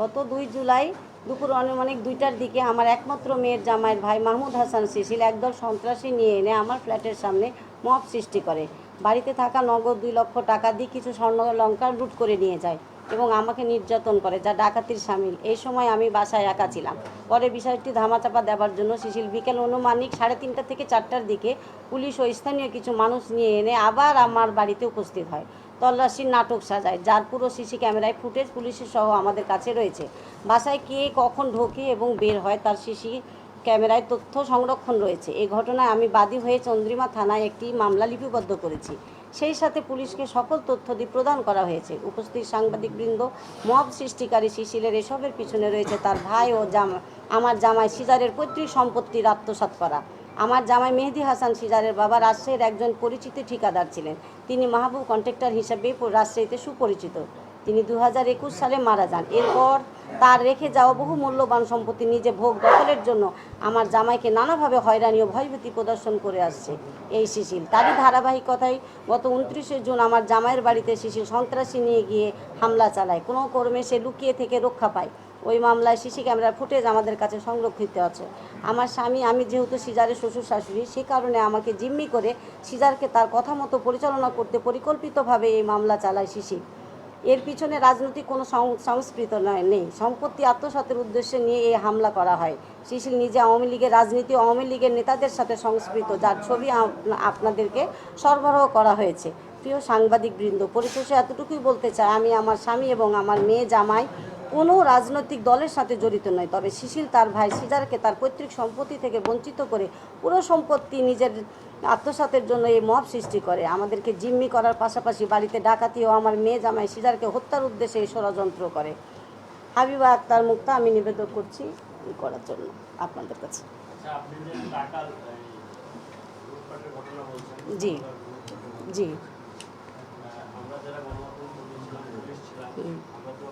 গত দুই জুলাই দুপুর আনুমানিক দুইটার দিকে আমার একমাত্র মেয়ের জামাইয়ের ভাই মাহমুদ হাসান শিশিল একদল সন্ত্রাসী নিয়ে এনে আমার ফ্ল্যাটের সামনে মব সৃষ্টি করে। বাড়িতে থাকা নগদ দুই লক্ষ টাকা দিয়ে কিছু স্বর্ণ লঙ্কা লুট করে নিয়ে যায় এবং আমাকে নির্যাতন করে, যা ডাকাতির সামিল। এই সময় আমি বাসায় একা ছিলাম। পরে বিষয়টি ধামাচাপা দেওয়ার জন্য শিশিল বিকেল অনুমানিক সাড়ে তিনটা থেকে চারটার দিকে পুলিশ ও স্থানীয় কিছু মানুষ নিয়ে এনে আবার আমার বাড়িতে উপস্থিত হয়। তল্লাশির নাটক সাজায়, যার পুরো সিসি ক্যামেরায় ফুটেজ পুলিশের সহ আমাদের কাছে রয়েছে। বাসায় কে কখন ঢোকে এবং বের হয় তার সিসি ক্যামেরায় তথ্য সংরক্ষণ রয়েছে। এই ঘটনায় আমি বাদী হয়ে চন্দ্রিমা থানায় একটি মামলা লিপিবদ্ধ করেছি। সেই সাথে পুলিশকে সকল তথ্য দিয়ে প্রদান করা হয়েছে। উপস্থিত সাংবাদিকবৃন্দ, মব সৃষ্টিকারী শিশিলের এসবের পিছনে রয়েছে তার ভাই ও জামা, আমার জামাই সিজারের পৈতৃক সম্পত্তির আত্মসাৎ করা। আমার জামাই মেহেদি হাসান সিজারের বাবা রাজশাহীর একজন পরিচিত ঠিকাদার ছিলেন। তিনি মাহবুব কন্ট্রাক্টর হিসাবে রাজশাহীতে সুপরিচিত। তিনি দু একুশ সালে মারা যান। এরপর তার রেখে যাওয়া বহু মূল্যবান সম্পত্তি নিজে ভোগ দখলের জন্য আমার জামাইকে নানাভাবে হয়রানি ও ভয়ভীতি প্রদর্শন করে আসছে এই শিশিল তারই ধারাবাহিকতায় গত উনত্রিশে জুন আমার জামাইয়ের বাড়িতে শিশিল সন্ত্রাসী নিয়ে গিয়ে হামলা চালায়। কোনো কর্মে সে লুকিয়ে থেকে রক্ষা পায়। ওই মামলায় সিসি ক্যামেরার ফুটেজ আমাদের কাছে সংরক্ষিত আছে। আমার স্বামী, আমি যেহেতু সিজারের শ্বশুর শাশুড়ি, সে কারণে আমাকে জিম্মি করে সিজারকে তার কথা মতো পরিচালনা করতে পরিকল্পিতভাবে এই মামলা চালায় শিশির এর পিছনে রাজনৈতিক কোনো সংস্কৃত নয়, নেই। সম্পত্তি আত্মসাতের উদ্দেশ্যে নিয়ে এই হামলা করা হয়। শিশিল নিজে আওয়ামী লীগের রাজনীতি, আওয়ামী লীগের নেতাদের সাথে সংস্কৃত, যার ছবি আপনাদেরকে সরবরাহ করা হয়েছে। প্রিয় সাংবাদিক বৃন্দ, পরিশেষে এতটুকুই বলতে চাই। আমি আমার স্বামী এবং আমার মেয়ে জামাই কোনো রাজনৈতিক দলের সাথে জড়িত নয়। তবে শিশিল তার ভাই সিজারকে তার পৈতৃক সম্পত্তি থেকে বঞ্চিত করে পুরো সম্পত্তি নিজের আত্মসাতের জন্য এই মব সৃষ্টি করে। আমাদেরকে জিম্মি করার পাশাপাশি বাড়িতে ডাকাতি ও আমার মেয়ে জামাই সিজারকে হত্যার উদ্দেশ্যে এই ষড়যন্ত্র করে। হাবিবা আক্তার মুক্তা আমি নিবেদন করছি করার জন্য আপনাদের কাছে। আচ্ছা জি। জি। আমরা যারা গণমাধ্যম ছিলাম আমরা তো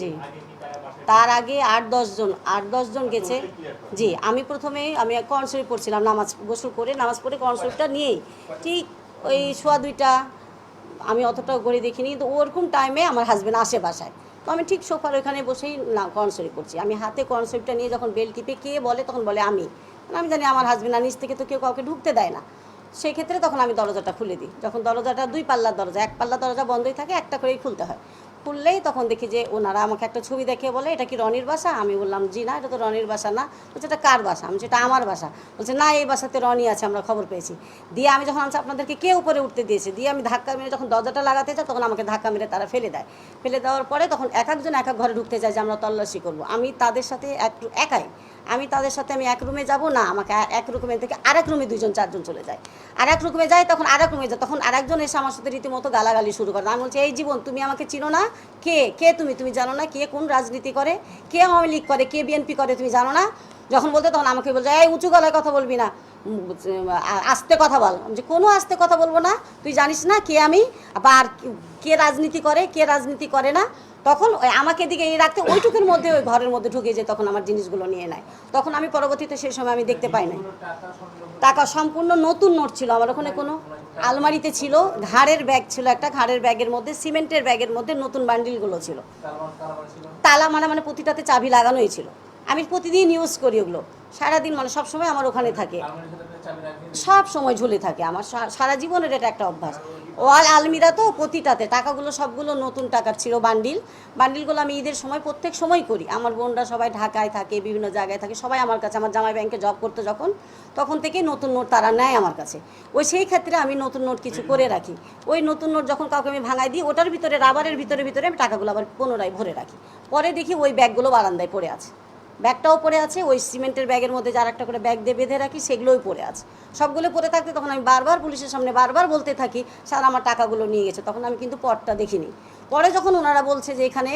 জি। তারা আগে আট দশজন আট দশজন গেছে। জি, আমি প্রথমে, আমি শরীফ পড়ছিলাম, নামাজ গোসল করে, নামাজ পড়ে কোরআন শরীফটা নিয়েই। ঠিক ওই সোয়া দুইটা, আমি অতটা করে দেখিনি, কিন্তু ওরকম টাইমে আমার হাজব্যান্ড আসে বাসায়। তো আমি ঠিক সোফার ওইখানে বসেই শরীফ পড়ছি। আমি হাতে কোরআন শরীফটা নিয়ে যখন বেল টিপে কে বলে, তখন বলে আমি। কারণ আমি জানি আমার হাজব্যান্ড আর নিচ থেকে তো কেউ কাউকে ঢুকতে দেয় না। সেই ক্ষেত্রে তখন আমি দরজাটা খুলে দিই। যখন দরজাটা দুই পাল্লার দরজা, এক পাল্লার দরজা বন্ধই থাকে, একটা করেই খুলতে হয়। খুললেই তখন দেখি যে ওনারা আমাকে একটা ছবি দেখে বলে, এটা কি রনির বাসা? আমি বললাম, জি না, এটা তো রনির বাসা না। বলছে, এটা কার বাসা? আমি সেটা আমার বাসা। বলছে, না, এই বাসাতে রনি আছে, আমরা খবর পেয়েছি। দিয়ে আমি যখন আনছি, আপনাদেরকে কে উপরে উঠতে দিয়েছে? দিয়ে আমি ধাক্কা মেরে যখন দরজাটা লাগাতে যাই, তখন আমাকে ধাক্কা মেরে তারা ফেলে দেয়। ফেলে দেওয়ার পরে তখন এক একজন এক এক ঘরে ঢুকতে চায় যে, আমরা তল্লাশি করব। আমি তাদের সাথে একটু একাই আমি তাদের সাথে আমি এক রুমে যাব, না, আমাকে এক রুমের থেকে আরেক রুমে দুইজন, চারজন চলে যায়। আর এক রুমে যায়, তখন আরেক রুমে যায়, তখন আরেকজন এসে আমার সাথে রীতিমতো গালাগালি শুরু করে। আমি বলছি, এই জীবন, তুমি আমাকে চিনো না? কে? কে তুমি? তুমি জানো না কে কোন রাজনীতি করে? কে আওয়ামী লীগ করে? কে বিএনপি করে? তুমি জানো না? যখন বলতে তখন আমাকে বলছে, এই উঁচু গলায় কথা বলবি না। আস্তে কথা বল। যে কোনো আস্তে কথা বলব না। তুই জানিস না কে আমি? বা আর কে রাজনীতি করে, কে রাজনীতি করে না? তখন আমাকে দিকে এই রাখতে ওইটুকুর মধ্যে ওই ঘরের মধ্যে ঢুকে যে তখন আমার জিনিসগুলো নিয়ে নেয়। তখন আমি পরবর্তীতে সেই সময় আমি দেখতে পাই নাই। টাকা সম্পূর্ণ নতুন নোট ছিল। আমার ওখানে কোনো আলমারিতে ছিল, ঘাড়ের ব্যাগ ছিল, একটা ঘাড়ের ব্যাগের মধ্যে, সিমেন্টের ব্যাগের মধ্যে নতুন বান্ডিলগুলো ছিল। তালা মানে মানে প্রতিটাতে চাবি লাগানোই ছিল। আমি প্রতিদিন ইউজ করি ওগুলো। সারাদিন মানে সব সময় আমার ওখানে থাকে। সব সময় ঝুলে থাকে। আমার সারা জীবনের এটা একটা অভ্যাস। ওয়াল আলমিরা তো প্রতিটাতে, টাকাগুলো সবগুলো নতুন টাকার ছিল বান্ডিল। বান্ডিলগুলো আমি ঈদের সময় প্রত্যেক সময় করি। আমার বোনরা সবাই ঢাকায় থাকে, বিভিন্ন জায়গায় থাকে, সবাই আমার কাছে, আমার জামাই ব্যাংকে জব করতো যখন, তখন থেকেই নতুন নোট তারা নেয় আমার কাছে। ওই সেই ক্ষেত্রে আমি নতুন নোট কিছু করে রাখি। ওই নতুন নোট যখন কাউকে আমি ভাঙাই দিই, ওটার ভিতরে, রাবারের ভিতরে ভিতরে আমি টাকাগুলো আবার পুনরায় ভরে রাখি। পরে দেখি ওই ব্যাগগুলো বারান্দায় পড়ে আছে। ব্যাগটাও পরে আছে, ওই সিমেন্টের ব্যাগের মধ্যে যার একটা করে ব্যাগ দিয়ে বেঁধে রাখি, সেগুলোই পরে আছে। সবগুলো পরে থাকতে তখন আমি বারবার পুলিশের সামনে বারবার বলতে থাকি, স্যার, আমার টাকাগুলো নিয়ে গেছে। তখন আমি কিন্তু পটটা দেখিনি। পরে যখন ওনারা বলছে যে এখানে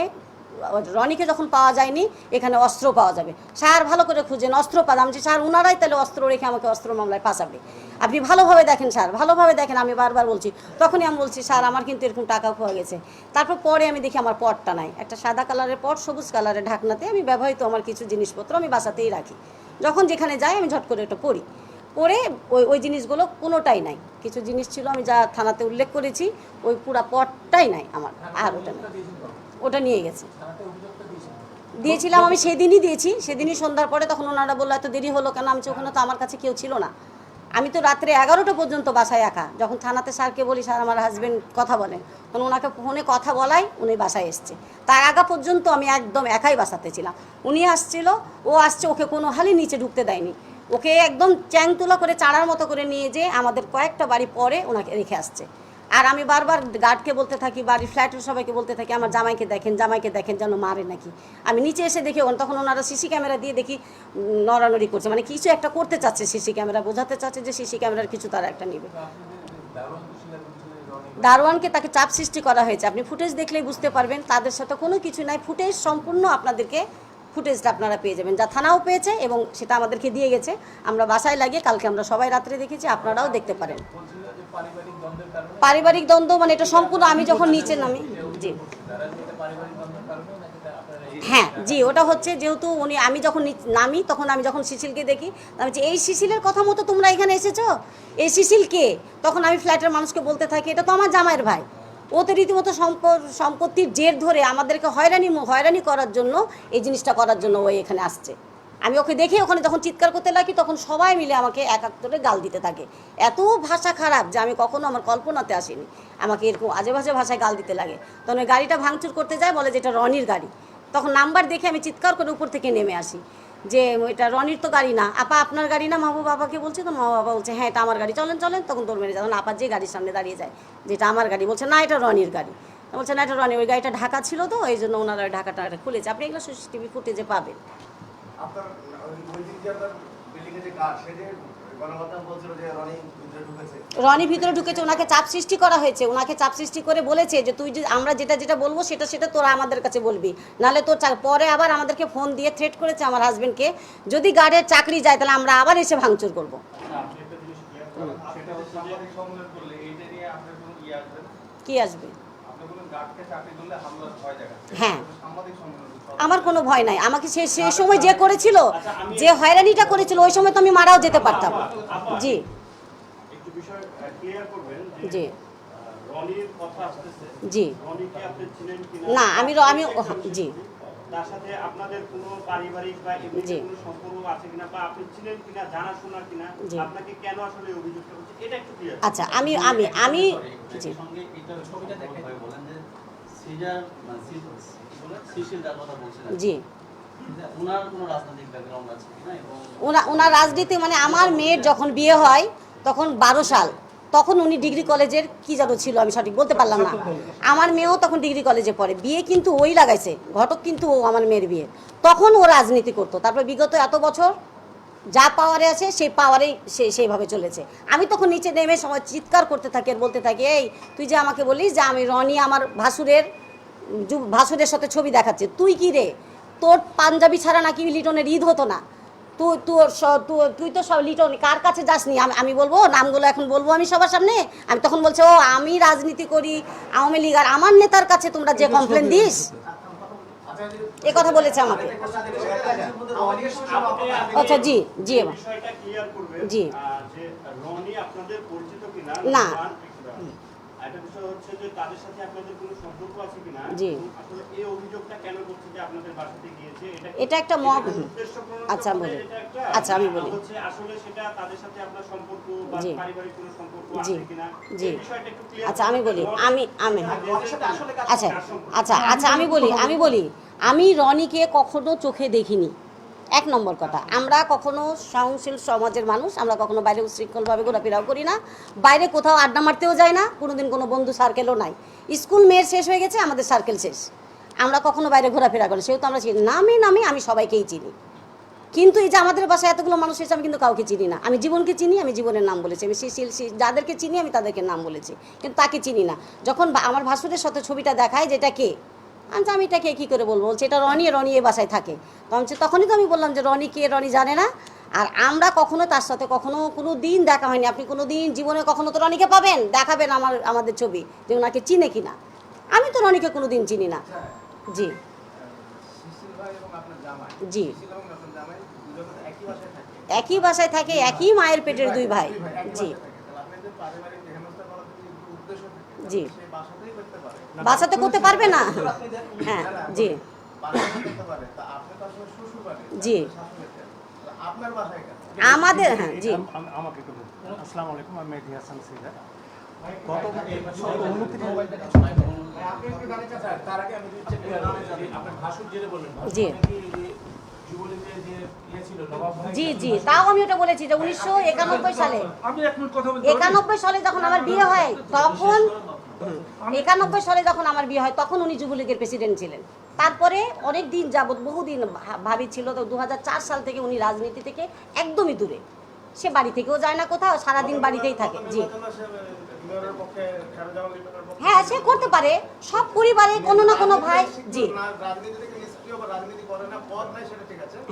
রনিকে যখন পাওয়া যায়নি, এখানে অস্ত্র পাওয়া যাবে। স্যার ভালো করে খুঁজেন, অস্ত্র পাওয়া আমি স্যার ওনারাই তাহলে অস্ত্র রেখে আমাকে অস্ত্র মামলায় ফাঁসাবে। আপনি ভালোভাবে দেখেন স্যার, ভালোভাবে দেখেন, আমি বারবার বলছি। তখনই আমি বলছি, স্যার, আমার কিন্তু এরকম টাকা খোয়া গেছে। তারপর পরে আমি দেখি আমার পটটা নাই। একটা সাদা কালারের পট, সবুজ কালারের ঢাকনাতে আমি ব্যবহৃত আমার কিছু জিনিসপত্র আমি বাসাতেই রাখি। যখন যেখানে যাই, আমি ঝট করে এটা পড়ি। পরে ওই ওই জিনিসগুলো কোনোটাই নাই। কিছু জিনিস ছিল, আমি যা থানাতে উল্লেখ করেছি, ওই পুরা পটটাই নাই আমার, আর ওটা নাই। ওটা নিয়ে গেছে। দিয়েছিলাম আমি সেদিনই দিয়েছি, সেদিনই সন্ধ্যার পরে তখন ওনারা বলল, এত দেরি হলো কেন? আমি ওখানে তো আমার কাছে কেউ ছিল না। আমি তো রাত্রে এগারোটা পর্যন্ত বাসায় একা, যখন থানাতে স্যারকে বলি, স্যার, আমার হাজবেন্ড কথা বলেন তখন ওনাকে ফোনে কথা বলাই, উনি বাসায় এসছে। তার আগা পর্যন্ত আমি একদম একাই বাসাতে ছিলাম। উনি আসছিল, ও আসছে, ওকে কোনো হালই নিচে ঢুকতে দেয়নি। ওকে একদম চ্যাং তুলা করে চাড়ার মতো করে নিয়ে যেয়ে আমাদের কয়েকটা বাড়ি পরে ওনাকে রেখে আসছে। আর আমি বারবার গার্ডকে বলতে থাকি বাড়ির ফ্ল্যাটের সবাইকে বলতে থাকি, আমার জামাইকে দেখেন জামাইকে দেখেন যেন মারে নাকি। আমি নিচে এসে দেখি তখন ওনারা সিসি ক্যামেরা দিয়ে দেখি নড়ানড়ি করছে। মানে কিছু একটা করতে চাচ্ছে সিসি ক্যামেরা, বোঝাতে চাচ্ছে যে সিসি ক্যামেরার কিছু তারা একটা নেবে। দারোয়ানকে তাকে চাপ সৃষ্টি করা হয়েছে। আপনি ফুটেজ দেখলেই বুঝতে পারবেন, তাদের সাথে কোনো কিছু নাই। ফুটেজ সম্পূর্ণ আপনাদেরকে ফুটেজটা আপনারা পেয়ে যাবেন। যা থানাও পেয়েছে এবং সেটা আমাদেরকে দিয়ে গেছে। আমরা বাসায় লাগিয়ে কালকে আমরা সবাই রাত্রে দেখেছি, আপনারাও দেখতে পারেন। পারিবারিক দ্বন্দ্ব মানে এটা সম্পূর্ণ আমি যখন নিচে নামি জি। হ্যাঁ জি ওটা হচ্ছে যেহেতু উনি আমি যখন নামি তখন আমি যখন শিশিলকে দেখি আমি এই শিশিলের কথা মতো তোমরা এখানে এসেছ? এই সিসিল কে? তখন আমি ফ্ল্যাটের মানুষকে বলতে থাকি এটা তো আমার জামাইয়ের ভাই। ও তো রীতিমতো সম্প- সম্পত্তির জের ধরে আমাদেরকে হয়রানি হয়রানি করার জন্য এই জিনিসটা করার জন্য ও এখানে আসছে। আমি ওকে দেখে ওখানে যখন চিৎকার করতে লাগি, তখন সবাই মিলে আমাকে এক এক করে গাল দিতে থাকে। এত ভাষা খারাপ যে আমি কখনো আমার কল্পনাতে আসিনি। আমাকে এরকম আজে বাজে ভাষায় গাল দিতে লাগে। তখন ওই গাড়িটা ভাঙচুর করতে যায়, বলে যে এটা রনির গাড়ি। তখন নাম্বার দেখে আমি চিৎকার করে উপর থেকে নেমে আসি। যে এটা রনির তো গাড়ি না। আপা, আপনার গাড়ি না? মাহবুব বাবাকে বলছে তো মা বাবা বলছে হ্যাঁ এটা আমার গাড়ি। চলেন চলেন, তখন দৌড় মেরে যখন আপা যে গাড়ির সামনে দাঁড়িয়ে যায় যেটা আমার গাড়ি, বলছে, না, এটা রনির গাড়ি। বলছে, না, এটা রনি। ওই গাড়িটা ঢাকা ছিল তো এই জন্য ওনারা ঢাকাটা খুলেছে। আপনি এগুলো সিসিটিভি ফুটেজে পাবেন। আপনার ওই- ওই দিন যে আপনার বিল্ডিং এর যে কাজ সে যে গণমাধ্যম বলছিল যে রনি ভিতরে ঢুকেছে। রনি ভিতরে ঢুকেছে ওনাকে চাপ সৃষ্টি করা হয়েছে। ওনাকে চাপ সৃষ্টি করে বলেছে যে তুই যে আমরা যেটা যেটা বলব সেটা সেটা তোরা আমাদের কাছে বলবি। নাহলে তোর পরে আবার আমাদেরকে ফোন দিয়ে থ্রেট করেছে আমার হাজবেন্ডকে যদি গার্ডের চাকরি যায় তাহলে আমরা আবার এসে ভাঙচুর করব। ইয়ে কি আসবে? দেখাচ্ছে হ্যাঁ। আমার কোনো ভয় নাই। আমাকে সে সেই সময় যে করেছিল যে হয়রানিটা করেছিল ওই সময় তো আমি মারাও যেতে পারতাম। জি। জি। জি। না, আমি আমি- জি। জি। আচ্ছা আমি আমি আমি জি। যে ওনার কোনো রাজনৈতিক ব্যাকগ্রাউন্ড আছে কিনা এবং ওনা ওনার রাজনীতি মানে আমার মেয়ের যখন বিয়ে হয় তখন বারো সাল তখন উনি ডিগ্রি কলেজের কি যেন ছিল আমি সঠিক বলতে পারলাম না। আমার মেয়েও তখন ডিগ্রি কলেজে পড়ে। বিয়ে কিন্তু ওই লাগাইছে ঘটক কিন্তু ও আমার মেয়ের বিয়ে। তখন ও রাজনীতি করতো। তারপর বিগত এত বছর যা পাওয়ারে আছে সেই পাওয়ারেই সে সেইভাবে চলেছে। আমি তখন নিচে নেমে সময় চিৎকার করতে থাকি আর বলতে থাকি এই তুই যে আমাকে বলিস যে আমি রনি আমার ভাসুরের ভাসুরের সাথে ছবি দেখাচ্ছে তুই কি রে? তোর পাঞ্জাবি ছাড়া নাকি লিটনের ঈদ হতো না। তুই তোর তুই তো সব লিটন কার কাছে যাসনি? আমি আমি বলব নামগুলো এখন বলব আমি সবার সামনে? আমি তখন বলছে ও আমি রাজনীতি করি আওয়ামী লীগ আর আমার নেতার কাছে তোমরা যে কমপ্লেন দিস? এ কথা বলেছে আমাকে আচ্ছা জি জি জি। না। জি। গিয়েছে এটা একটা মব- আচ্ছা, বলি। আচ্ছা, আমি বলি। জি। জি। জি। আচ্ছা আমি বলি আমি আমি আচ্ছা আচ্ছা আচ্ছা আমি বলি আমি বলি আমি রনিকে কখনো চোখে দেখিনি। এক নম্বর কথা, আমরা কখনো সহনশীল সমাজের মানুষ, আমরা কখনো বাইরে উশৃঙ্খলভাবে ঘোরাফেরাও করি না। বাইরে কোথাও আড্ডা মারতেও যাই না, কোনোদিন কোনো বন্ধু সার্কেলও নাই। স্কুল মেয়ের শেষ হয়ে গেছে, আমাদের সার্কেল শেষ। আমরা কখনো বাইরে ঘোরাফেরা করি সেহেতু আমরা চিনি। নামে নামে আমি সবাইকেই চিনি। কিন্তু এই যে আমাদের বাসায় এতগুলো মানুষ এসে আমি কিন্তু কাউকে চিনি না। আমি জীবনকে চিনি, আমি জীবনের নাম বলেছি। আমি শিশিল যাদেরকে চিনি, আমি তাদেরকে নাম বলেছি। কিন্তু তাকে চিনি না। যখন আমার ভাসুরের সাথে ছবিটা দেখায়, যেটা কে? আমি আমি এটাকে কী করে বলব? বলছে, এটা রনি রনি এ বাসায় থাকে। তো আমি তখনই তো আমি বললাম যে রনি কে, রনি জানে না। আর আমরা কখনো তার সাথে কখনো কোনো দিন দেখা হয়নি। আপনি কোনো দিন জীবনে কখনো তো রনিকে পাবেন, দেখাবেন আমার, আমাদের ছবি যে ওনাকে চিনে কি না আমি তো রনিকে কোনো দিন চিনি না। জি। জি। একই বাসায় থাকে, একই মায়ের পেটের দুই ভাই। জি। জি সে বাসাতেই করতে পারে বাসাতে করতে পারবে না? হ্যাঁ জি। বাসাতে করতে পারে। তা আপনি তো আসলে শ্বশুর বাড়ি জি। আমাদের হ্যাঁ জি। আসসালামু আলাইকুম আমি মেহেদি হাসান সিদ্দার গত জি। ইয়ে জি জি তাও আমি ওটা বলেছি যে উনিশশো একানব্বই সালে। আমি এক মিনিট কথা বলতে একানব্বই সালে যখন আমার বিয়ে হয় তখন একানব্বই সালে যখন আমার বিয়ে হয়, তখন উনি যুবলীগের প্রেসিডেন্ট ছিলেন। তারপরে অনেক দিন যাবৎ, বহুদিন ভাবি ছিল তো দু হাজার চার সাল থেকে উনি রাজনীতি থেকে একদমই দূরে। সে বাড়ি থেকেও যায় না কোথাও, সারাদিন বাড়িতেই থাকে। জি। হ্যাঁ সে করতে পারে। সব পরিবারে কোনো না কোনো ভাই, জি।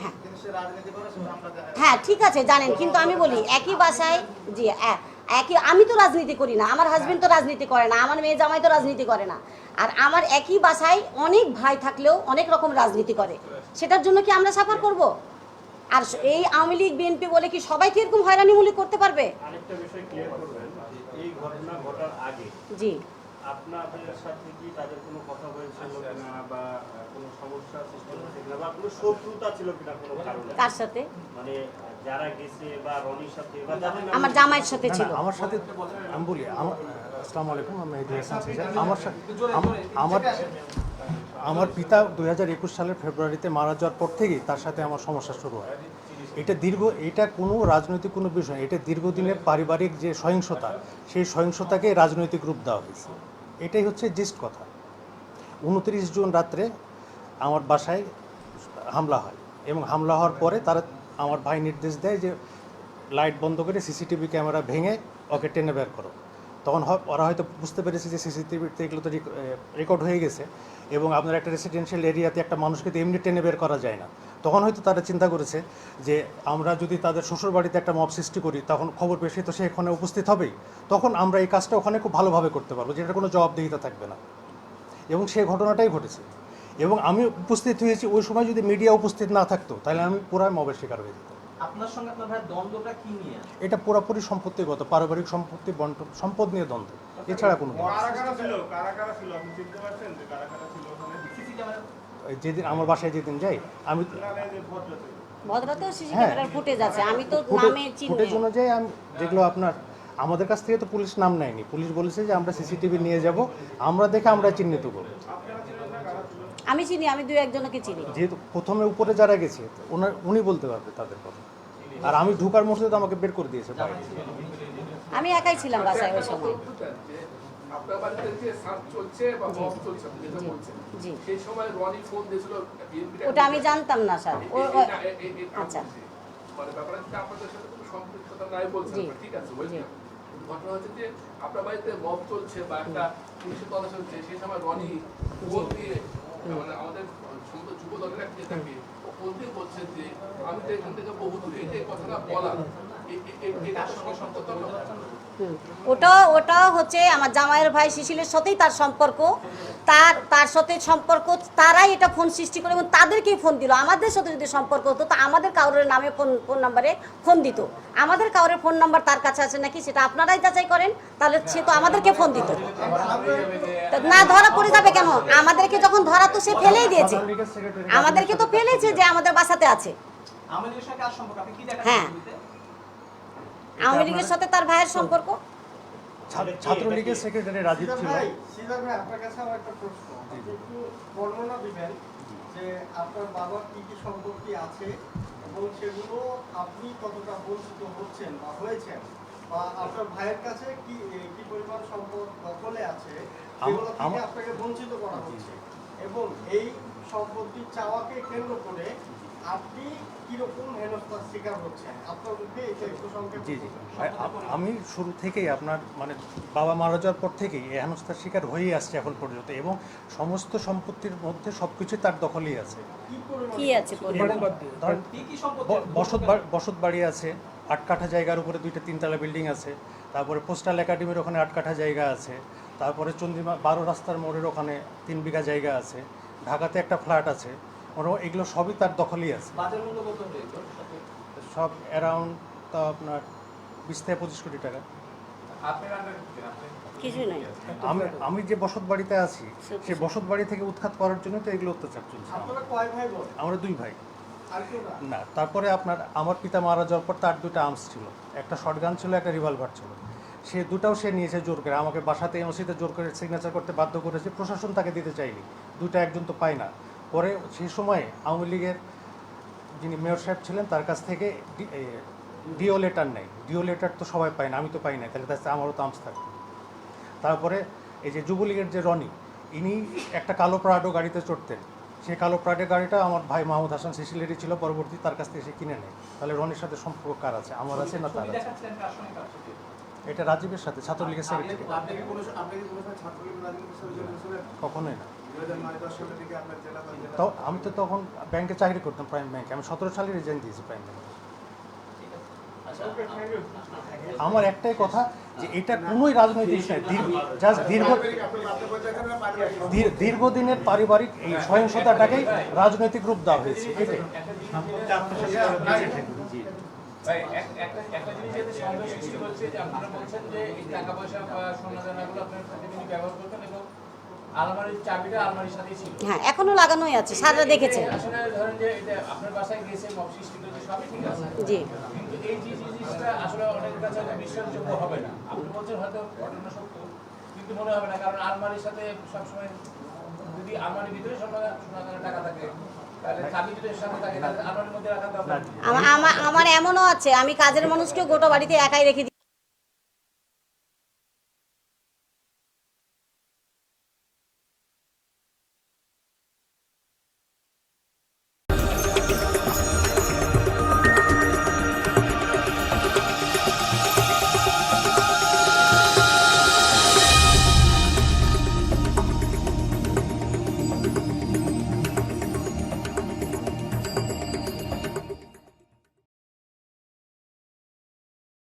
হ্যাঁ। হ্যাঁ ঠিক আছে, জানেন। কিন্তু আমি বলি, একই বাসায়, জি এ- একই আমি তো রাজনীতি করি না আমার হাজবেন্ড তো রাজনীতি করে না আমার মেয়ে জামাই তো রাজনীতি করে না। আর আমার একই বাসায় অনেক ভাই থাকলেও অনেক রকম রাজনীতি করে। সেটার জন্য কি আমরা সাফার করব? আর এই আওয়ামী লীগ বিএনপি বলে কি সবাই কি এরকম হয়রানিমূলক করতে পারবে? আরেকটা বিষয় ক্লিয়ার করবেন এই ঘটনা ঘটার আগে জি। আপনাদের সাথে কি তাদের কোনো কথা হয়েছিল কিনা বা কোনো সমস্যা সৃষ্টি হয়েছে কিনা বা কোনো শত্রুতা ছিল কিনা কোনো কারণে? কার সাথে? মানে যারা গেছে বা রনির সাথে বা যাদের আমার জামাইয়ের সাথে ছিল। আমার সাথে আমি বলি আমার আসসালামু আলাইকুম আমি আমার সাথে আম- আমার আমার পিতা দু হাজার একুশ সালের ফেব্রুয়ারিতে মারা যাওয়ার পর থেকেই তার সাথে আমার সমস্যা শুরু হয়। এটা দীর্ঘ এটা কোনো রাজনৈতিক কোনো বিষয় এটা দীর্ঘদিনের পারিবারিক যে সহিংসতা সেই সহিংসতাকে রাজনৈতিক রূপ দেওয়া হয়েছে। এটাই হচ্ছে জিস্ট কথা। উনত্রিশ জুন রাত্রে আমার বাসায় হামলা হয় এবং হামলা হওয়ার পরে তারা আমার ভাই নির্দেশ দেয় যে লাইট বন্ধ করে সিসিটিভি ক্যামেরা ভেঙে ওকে টেনে বের করো। তখন ওরা হয়তো বুঝতে পেরেছে যে সিসিটিভিতে এগুলো তো রেকর্ড হয়ে গেছে এবং আপনার একটা রেসিডেন্সিয়াল এরিয়াতে একটা মানুষকে তো এমনি টেনে বের করা যায় না। তখন হয়তো তারা চিন্তা করেছে যে আমরা যদি তাদের শ্বশুর বাড়িতে একটা মব সৃষ্টি করি, তখন খবর পেশে তো সে এখানে উপস্থিত হবেই। তখন আমরা এই কাজটা ওখানে খুব ভালোভাবে করতে পারব যেটা কোনো জবাবদিহিতা থাকবে না। এবং সেই ঘটনাটাই ঘটেছে। এবং আমি উপস্থিত হয়েছি ওই সময় যদি মিডিয়া উপস্থিত না থাকতো তাহলে আমি পুরাই মবের শিকার হয়ে যেতাম। আপনার সঙ্গে আপনার ভাইয়ের দ্বন্দ্বটা কি নিয়ে? এটা পুরোপুরি সম্পত্তিগত পারিবারিক সম্পত্তি বন্টন সম্পদ নিয়ে দ্বন্দ্ব এছাড়া কোনো কিছু কারা কারা ছিল? কারা কারা ছিল? আপনি চিনতে পারছেন যে কারা কারা ছিল ওখানে? CC camera. ওই যেদিন আমার বাসায় যেদিন যাই আমি ভদ্রতেও সিসি হ্যাঁ। ক্যামেরার ফুটেজ আছে আমি তো নামে চিনি। ফুটেজ অনুযায়ী আমি যেগুলো আপনার আমাদের কাছ থেকে তো পুলিশ নাম নেয়নি। পুলিশ বলেছে যে আমরা সিসিটিভি নিয়ে যাব আমরা দেখে আমরা চিহ্নিত করব। আমি চিনি আমি দু একজনকে চিনি। যেহেতু প্রথমে উপরে যারা গেছে ওনার উনি বলতে পারবে তাদের কথা। আর আমি ঢুকার মুহূর্তে তো আমাকে বের করে দিয়েছে বাইরে। আমি একাই ছিলাম বাসায় ওই সময়। আপনার বাড়িতে যে সার্চ চলছে বা মব চলছে যেটা বলছেন সেই সময় রনি ফোন দিয়েছিল ওটা আমি জানতাম না স্যার। আচ্ছা। মানে ব্যাপারটা হচ্ছে আপনাদের সাথে কোনো সম্পৃক্ততা নাই বলছেন ঠিক আছে। বলছেন ঘটনা হচ্ছে যে আপনার বাড়িতে মব চলছে বা একটা পুলিশের তদন্ত চলছে সেই সময় রনি ফোন দিয়ে ওটা ওটা হচ্ছে আমার জামাইয়ের ভাই শিশিলের সাথেই তার সম্পর্ক তার তার সাথে সম্পর্ক তারাই এটা ফোন সৃষ্টি করে এবং তাদেরকেই ফোন দিল। আমাদের সাথে যদি সম্পর্ক হতো তা আমাদের কাউরের নামে ফোন ফোন নাম্বারে ফোন দিত। আমাদের কাউরের ফোন নাম্বার তার কাছে আছে নাকি সেটা আপনারাই যাচাই করেন তাহলে সে তো আমাদেরকে ফোন দিত। না ধরা পড়ে যাবে কেন? আমাদেরকে যখন ধরা তো সে ফেলেই দিয়েছে। আমাদেরকে তো ফেলেছে যে আমাদের বাসাতে আছে। হ্যাঁ। আওয়ামী লীগের সাথে তার ভাইয়ের সম্পর্ক। ছাত্রলীগের সেক্রেটারি রাজীব ছিল। ভাই সিদ্ধার্থ ভাই আপনার কাছে আমার একটা প্রশ্ন। একটু বর্ণনা দিবেন যে আপনার বাবার কি কি সম্পত্তি আছে এবং সেগুলো আপনি কতটা বঞ্চিত হচ্ছেন বা হয়েছেন? বা আপনার ভাইয়ের কাছে কি কি পরিমাণ সম্পদ দখলে আছে? থেকে আপনাকে বঞ্চিত করা হচ্ছে। এবং এই সম্পত্তি চাওয়াকে কেন্দ্র করে আপনি জি আমি শুরু থেকেই আপনার মানে বাবা মারা যাওয়ার পর থেকেই এই হেনস্থার শিকার হয়েই আসছে এখন পর্যন্ত এবং সমস্ত সম্পত্তির মধ্যে সব কিছু তার দখলেই আছে। বসত বাড়ি- বসত বাড়ি আছে আট কাঠা জায়গার উপরে দুইটা তিনতলা বিল্ডিং আছে তারপরে পোস্টাল একাডেমির ওখানে আট কাঠা জায়গা আছে তারপরে চন্দ্রিমা বারো রাস্তার মোড়ের ওখানে তিন বিঘা জায়গা আছে ঢাকাতে একটা ফ্ল্যাট আছে মোটামুটি এগুলো সবই তার দখলেই আছে। বাজার মূল্য কত সব অ্যারাউন্ড তা আপনার বিশ থেকে পঁচিশ কোটি টাকা। আমি আমি যে বসত বাড়িতে আছি সে বসত বাড়ি থেকে উৎখাত করার জন্য তো এগুলো অত্যাচার চলছে। আপনারা কয় ভাই বোন? আমরা দুই ভাই। না? না তারপরে আপনার আমার পিতা মারা যাওয়ার পর তার দুটো আর্মস ছিল। একটা শটগান ছিল একটা রিভলভার ছিল। সে দুটাও সে নিয়েছে জোর করে। আমাকে বাসাতে এমসিতে জোর করে সিগনেচার করতে বাধ্য করেছে। প্রশাসন তাকে দিতে চায়নি। দুটা একজন তো পায় না। পরে সেই সময় আওয়ামী লীগের যিনি মেয়র সাহেব ছিলেন তার কাছ থেকে ডিও লেটার নেই ডিও লেটার তো সবাই পায় না আমি তো পাই না তাহলে তার আমারও তো আর্মস থাকবে। তারপরে এই যে যুবলীগের যে রনি ইনি একটা কালো প্রাডো গাড়িতে চড়তেন। সেই কালো প্রাডো গাড়িটা আমার ভাই মাহমুদ হাসান সিসিলেরই ছিল পরবর্তী তার কাছ থেকে সে কিনে নেয়। তাহলে রনির সাথে সম্পর্ক কার আছে? আমার আছে না তার আছে? এটা রাজীবের সাথে ছাত্রলীগের সেক্রেটারি কখনোই না। তো আমি তো তখন ব্যাংকে চাকরি করতাম প্রাইম ব্যাংকে আমি সতেরো সালে রিজাইন দিয়েছি প্রাইম ব্যাংকে আচ্ছা আমার একটাই কথা যে এটা কোনোই রাজনৈতিক জাস্ট দীর্ঘ দীর্ঘদিনের পারিবারিক এই সহিংসতাটাকেই রাজনৈতিক রূপ দেওয়া হয়েছে এটাই একটা একটা জিনিস যাতে সন্দেহ সৃষ্টি হচ্ছে যে আপনারা বলছেন যে এই টাকা পয়সা বা সোনা দানাগুলো আপনার প্রতিদিনই ব্যবহার করতেন এবং আলমারির চাবিটা আলমারির সাথেই ছিল। হ্যাঁ এখনও লাগানোই আছে সাররা দেখেছে। আসলে ধরেন যে এটা আপনার বাসায় গেছে মব সৃষ্টি করেছে সবই ঠিক আছে। জি। কিন্তু এই যে জিনিসটা আসলে অনেকের কাছে বিশ্বাসযোগ্য হবে না। আপনি বলছেন হয়তো ঘটনা সত্য কিন্তু মনে হবে না কারণ আলমারির সাথে সবসময় যদি আলমারির ভিতরে সোনা সোনা টাকা থাকে আমার এমনও আছে আমি কাজের মানুষকেও গোটা বাড়িতে একাই রেখে